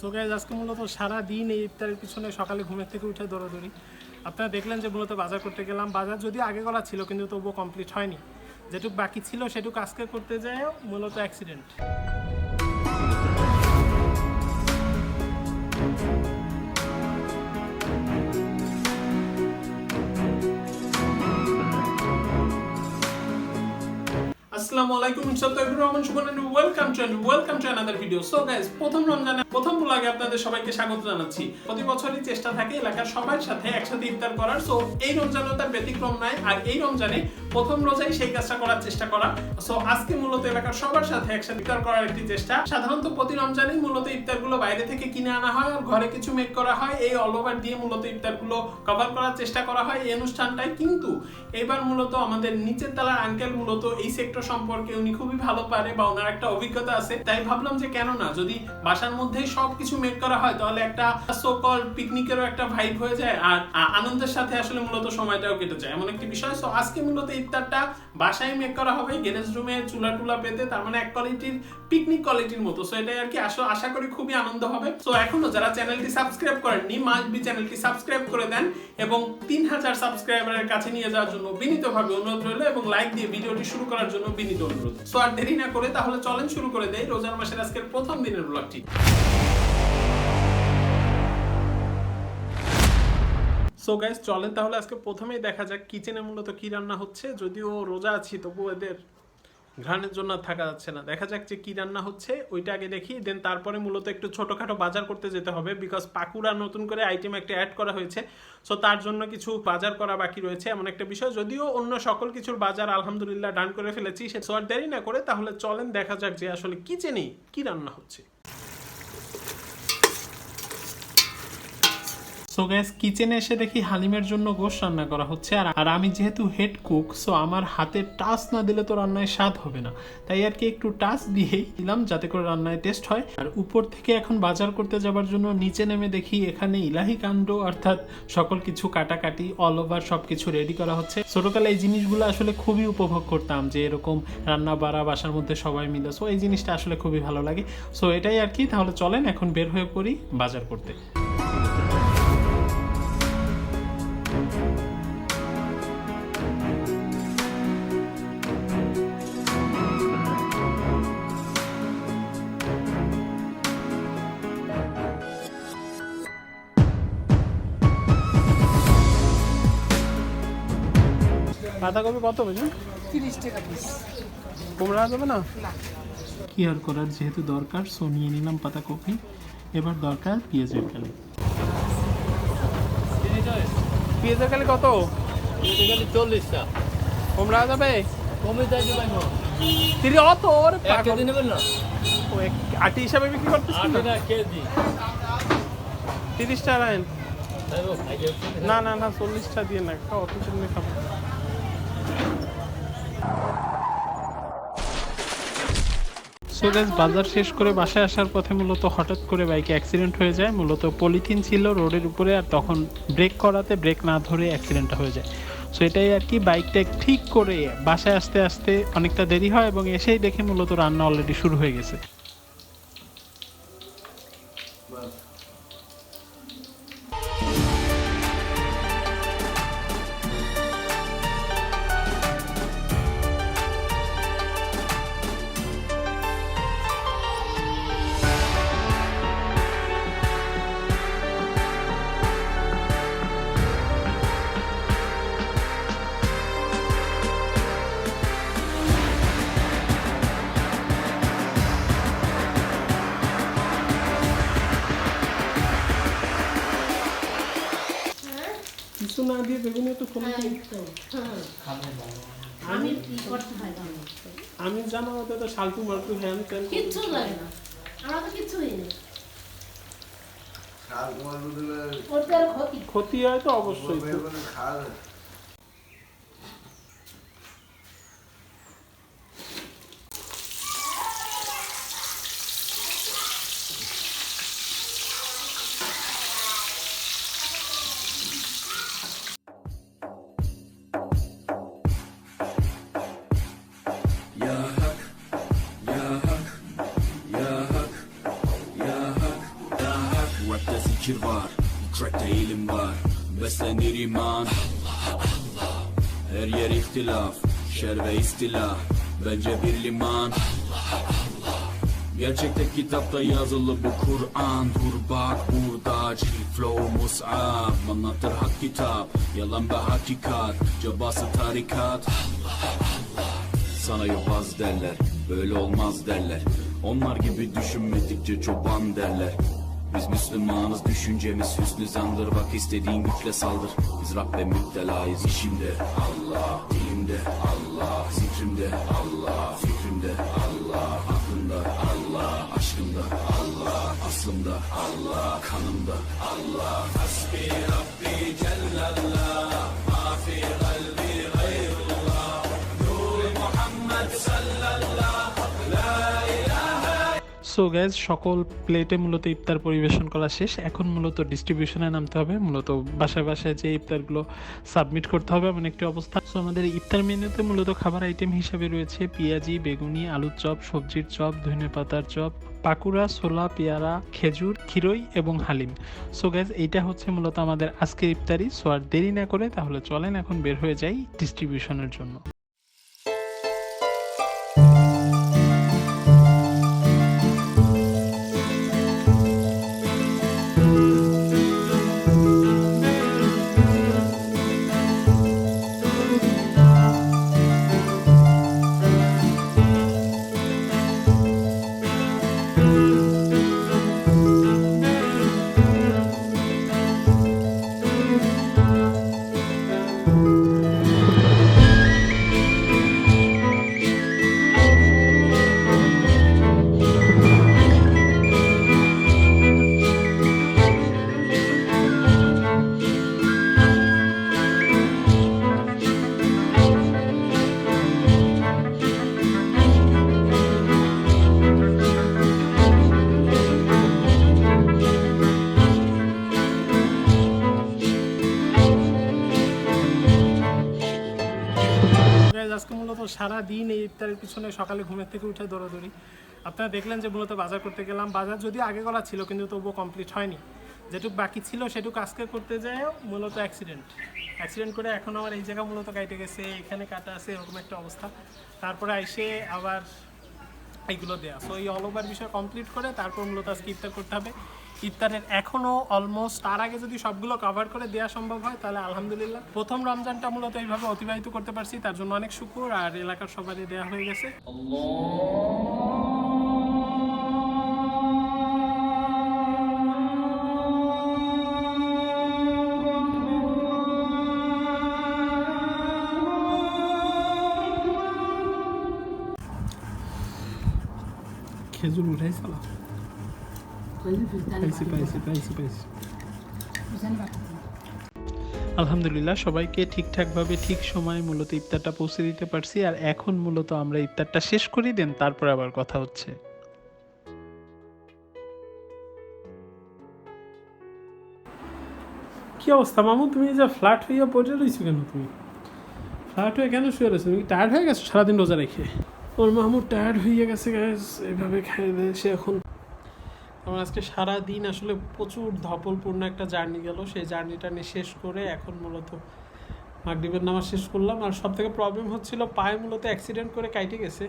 So guys আজকে মূলত সারা দিন এই ইফতারের পিছনে সকালে ঘুমের থেকে উঠে দৌড়াদৌড়ি। আপনারা দেখলেন যে মূলত বাজার করতে গেলাম। বাজার যদি আগে করা ছিল, কিন্তু তবুও কমপ্লিট হয়নি। যেটুকু বাকি ছিল, সেটুকু আজকে করতে যায় মূলত অ্যাক্সিডেন্ট আসসালামু আলাইকুম, ইনশাআল্লাহ Rahman Subhan and welcome to and welcome to another video so guys প্রথম রমজানে প্রথম ব্লগে আপনাদের সবাইকে স্বাগত জানাচ্ছি। প্রতি বছরই চেষ্টা থাকে এলাকার সবার সাথে একসাথে ইফতার করার। সো এই রমজানেও তার ব্যতিক্রম নাই আর এই রমজানে প্রথম রোজাই সেই কাজটা করার চেষ্টা করা। সো আজকে মূলত এলাকার সবার সাথে একসাথে ইফতার করার একটি চেষ্টা। সাধারণত প্রতি রমজানেই মূলত ইফতারগুলো বাইরে থেকে কিনে আনা হয় আর ঘরে কিছু মেক করা হয়। এই অল ওভার দিয়ে মূলত ইফতারগুলো কভার করার চেষ্টা করা হয় এই অনুষ্ঠানটায়। কিন্তু এবার মূলত আমাদের নিচের তলার আঙ্কেল মূলত এই সেক্টর সম্পর্কে উনি খুবই ভালো পারে বা ওনার একটা অভিজ্ঞতা আছে, তাই ভাবলাম যে কেন না, যদি বাসার মধ্যেই সবকিছু মেক করা হয়, তাহলে একটা সোকল পিকনিকেরও একটা ভাইব হয়ে যায় আর আনন্দের সাথে আসলে মূলত সময়টাও কেটে যায়। এমন একটি বিষয় সো আজকে মূলত ইফতারটা বাসায় মেক করা হবে গ্যারেজ রুমে চুলা টুলা পেতে, তার মানে এক কোয়ালিটির পিকনিক কোয়ালিটির মতো। সো এটাই আর কি আশা আশা করি খুবই আনন্দ হবে। সো এখনও যারা চ্যানেলটি সাবস্ক্রাইব করেননি মাস্ট বি চ্যানেলটি সাবস্ক্রাইব করে দেন এবং তিন হাজার সাবস্ক্রাইবারের কাছে নিয়ে যাওয়ার জন্য বিনীতভাবে অনুরোধ রইল এবং লাইক দিয়ে ভিডিওটি শুরু করার জন্য বিনীত অনুরোধ সো আর দেরি না করে তাহলে চলেন শুরু করে দেয় রোজার মাসের আজকের প্রথম দিনের ব্লগটি। সো গাইজ চলেন তাহলে আজকে প্রথমেই দেখা যাক কিচেনে মূলত কি রান্না হচ্ছে, যদিও রোজা আছি তবু এদের ঘ্রাণের জন্য থাকা যাচ্ছে না। দেখা যাক যে কি রান্না হচ্ছে, ওইটা আগে দেখি দেন তারপরে মূলত একটু ছোটোখাটো বাজার করতে যেতে হবে বিকজ পাকুড়া নতুন করে আইটেম একটা অ্যাড করা হয়েছে। সো তার জন্য কিছু বাজার করা বাকি রয়েছে এমন একটা বিষয়। যদিও অন্য সকল কিছুর বাজার আলহামদুলিল্লাহ ডান করে ফেলেছি, সে সো আর দেরি না করে তাহলে চলেন দেখা যাক যে আসলে কিচেনে কি রান্না হচ্ছে। সো গ্যাস কিচেনে এসে দেখি হালিমের জন্য গোশ রান্না করা হচ্ছে। আর আমি যেহেতু হেড কুক সো আমার হাতে টাচ না দিলে তো রান্নায় স্বাদ হবে না। তাই আর কি একটু টাচ দিয়েই দিলাম যাতে করে রান্নায় টেস্ট হয়। আর উপর থেকে এখন বাজার করতে যাবার জন্য নিচে নেমে দেখি এখানে ইলাহি কাণ্ড, অর্থাৎ সকল কিছু কাটাকাটি অল ওভার সব কিছু রেডি করা হচ্ছে। ছোটকালে এই জিনিসগুলো আসলে খুবই উপভোগ করতাম যে এরকম রান্না বাড়া বাসার মধ্যে সবাই মিলে। সো এই জিনিসটা আসলে খুবই ভালো লাগে। সো এটাই আর কি, তাহলে চলেন এখন বের হয়ে পড়ি বাজার করতে। বাঁধাকপি কত বুঝুন তিরিশ টাকা পিস কুমড়া যাবে না? কি আর করার যেহেতু দরকার সো নিয়ে নিলাম পাতাকপি এবার দরকার পেঁয়াজের কালি। পেঁয়াজের কালি কত? চল্লিশটা কুমড়া যাবে কমে যায় যে তিরি অত? ওর কেজি নেবেন না? আটি হিসাবে বিক্রি করতেছেন আট না? কেজি। তিরিশটা রাখেন তাই তো, খাইয়ে হচ্ছে না না। না চল্লিশটা দিয়ে না খাও অত জন্য খাব। সো বাজার শেষ করে বাসায় আসার পথে মূলত হঠাৎ করে বাইকে অ্যাক্সিডেন্ট হয়ে যায়। মূলত পলিথিন ছিল রোডের উপরে আর তখন ব্রেক করাতে ব্রেক না ধরে অ্যাক্সিডেন্ট হয়ে যায়। সো এটাই আর কি বাইকটা ঠিক করে বাসায় আসতে আসতে অনেকটা দেরি হয় এবং এসেই দেখে মূলত রান্না অলরেডি শুরু হয়ে গেছে। দিয়ে বেগুনে তো কোনো আমি কি করতে হয় জানো? আমি জানো ওতে তো শালতু মালতু হ্যান ত্যান কিচ্ছু লাগে না। আমার তো কিচ্ছু হয় ক্ষতি ক্ষতি। হয় তো অবশ্যই fikir var Crack'te eğilim var. Beslenir iman. Her yer ihtilaf Şer ve istila. Bence bir liman. Gerçekte kitapta yazılı bu Kur'an. Dur bak burada çift flow mus'ab Anlatır hak kitap Yalan ve hakikat. Cabası tarikat. Sana yobaz derler Böyle olmaz derler. Onlar gibi düşünmedikçe çoban derler biz Müslümanız düşüncemiz hüsnü zandır. Bak istediğin güçle saldır. Biz Rabbe müptelayız işimde Allah Dilimde Allah Zikrimde. Allah Fikrimde Allah Aklımda. Allah Aşkımda. Allah Aslımda. Allah Kanımda. Allah Hasbi Rabbi Cellallah Ma fi kalbi so guys সকল প্লেটে মূলত ইফতার পরিবেশন করা শেষ। এখন মূলত ডিস্ট্রিবিউশনে নামতে হবে। মূলত বাসায় বাসায় যে ইফতারগুলো সাবমিট করতে হবে, এমন একটি অবস্থা। সো আমাদের ইফতার মেনুতে মূলত খাবার আইটেম হিসাবে রয়েছে পেঁয়াজি, বেগুনি, আলুর চপ, সবজির চপ, ধনে পাতার চপ, পাকুড়া, ছোলা, পেয়ারা, খেজুর, ক্ষীরই এবং হালিম। সো গ্যাস এইটা হচ্ছে মূলত আমাদের আজকের ইফতারি। সো আর দেরি না করে তাহলে চলেন এখন বের হয়ে যাই ডিস্ট্রিবিউশনের জন্য। গাইজ আজকে মূলত সারা দিন এই ইফতারের পিছনে সকালে ঘুমের থেকে উঠে দৌড়াদৌড়ি। আপনারা দেখলেন যে মূলত বাজার করতে গেলাম। বাজার যদি আগে করা ছিল, কিন্তু তবুও কমপ্লিট হয়নি। যেটুকু বাকি ছিল, সেটুকু আজকে করতে যায় মূলত অ্যাক্সিডেন্ট অ্যাক্সিডেন্ট করে এখন আমার এই জায়গা মূলত কাটে গেছে, এখানে কাটা আছে, এরকম একটা অবস্থা। তারপরে এসে আবার এইগুলো দেওয়া সো এই অল ওভার বিষয় কমপ্লিট করে তারপর মূলত আজকে ইফতার করতে হবে। ইফতারের এখনও অলমোস্ট তার আগে যদি সবগুলো কভার করে দেওয়া সম্ভব হয়, তাহলে আলহামদুলিল্লাহ। প্রথম রমজানটা মূলত এইভাবে অতিবাহিত করতে পারছি, তার জন্য অনেক শুকুর, আর এলাকার সবারই দেওয়া হয়ে গেছে। খেজুর পাইছি পাইছি আলহামদুলিল্লাহ সবাইকে ঠিকঠাকভাবে ঠিক সময়ে মূলত ইফতারটা পৌঁছে দিতে পারছি। আর এখন মূলত আমরা ইফতারটা শেষ করি দেন তারপর আবার কথা হচ্ছে। কি অবস্থা মামু? তুমি যে ফ্ল্যাট হইয়া পড়ে রয়েছো কেন তুমি? ফ্ল্যাট হয়ে কেন শুয়ে রয়েছো? তুমি টায়ার্ড হয়ে গেছো সারাদিন রোজা রেখে? ওর মামু টায়ার্ড হয়ে গেছে গ্যাস এভাবে খাই দেয় সে এখন। আমার আজকে সারা দিন আসলে প্রচুর ধপলপূর্ণ একটা জার্নি গেল। সেই জার্নিটা নিয়ে শেষ করে এখন মূলত মাগরীবের নামাজ শেষ করলাম। আর সব থেকে প্রবলেম হচ্ছিল পায়ে মূলত অ্যাক্সিডেন্ট করে কাইটে গেছে।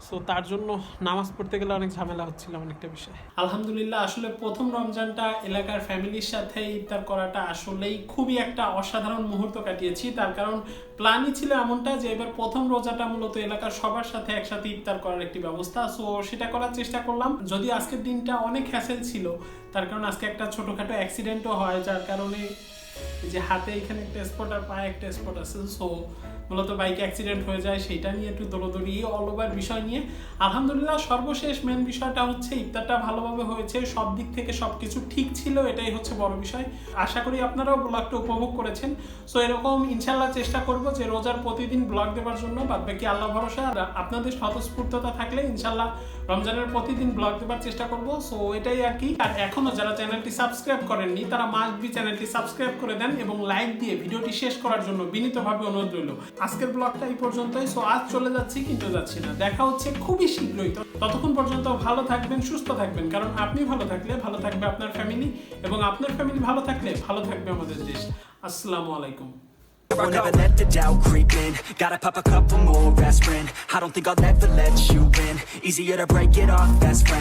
সো তার জন্য নামাজ পড়তে গেলে অনেক ঝামেলা হচ্ছিল অনেকটা বিষয়। আলহামদুলিল্লাহ, আসলে প্রথম রমজানটা এলাকার ফ্যামিলির সাথে ইফতার করাটা আসলেই খুবই একটা অসাধারণ মুহূর্ত কাটিয়েছি। তার কারণ প্ল্যানই ছিল এমনটা যে, এবার প্রথম রোজাটা মূলত এলাকার সবার সাথে একসাথে ইফতার করার একটি ব্যবস্থা। সো সেটা করার চেষ্টা করলাম। যদি আজকের দিনটা অনেক হ্যাসেল ছিল, তার কারণ আজকে একটা ছোটখাটো অ্যাক্সিডেন্টও হয়, যার কারণে যে হাতে এখানে একটা স্পট আর পায়ে একটা স্পট আছে সো মূলত বাইক অ্যাক্সিডেন্ট হয়ে যায় সেটা নিয়ে একটু দৌড়দৌড়ি অল ওভার বিষয় নিয়ে। আলহামদুলিল্লাহ, সর্বশেষ মেন বিষয়টা হচ্ছে, ইফতারটা ভালোভাবে হয়েছে, সব দিক থেকে সব কিছু ঠিক ছিল, এটাই হচ্ছে বড় বিষয়। আশা করি আপনারাও ব্লগটা উপভোগ করেছেন। সো এরকম ইনশাল্লাহ চেষ্টা করব যে রোজার প্রতিদিন ব্লগ দেওয়ার জন্য, বাদ বাকি আল্লাহ ভরসা, আর আপনাদের স্বতঃস্ফূর্ততা থাকলে ইনশাল্লাহ রমজানের প্রতিদিন ব্লগ দেওয়ার চেষ্টা করব। সো এটাই আর কি। আর এখনও যারা চ্যানেলটি সাবস্ক্রাইব করেননি, তারা মাস্ট বি চ্যানেলটি সাবস্ক্রাইব করে দেন এবং লাইক দিয়ে ভিডিওটি শেষ করার জন্য বিনীতভাবে অনুরোধ রইল। আজকের ব্লগটা এই পর্যন্তই। সো আজ চলে যাচ্ছি, কিন্তু যাচ্ছি না। দেখা হচ্ছে খুবই শীঘ্রই। তো ততক্ষণ পর্যন্ত ভালো থাকবেন, সুস্থ থাকবেন। কারণ আপনি ভালো থাকলে ভালো থাকবে আপনার ফ্যামিলি এবং আপনার ফ্যামিলি ভালো থাকলে ভালো থাকবে আমাদের দেশ। আসসালামু আলাইকুম। I'll never let the doubt creep in. Gotta pop a couple more aspirin. I don't think I'll ever let you in Easier to break it off best friends.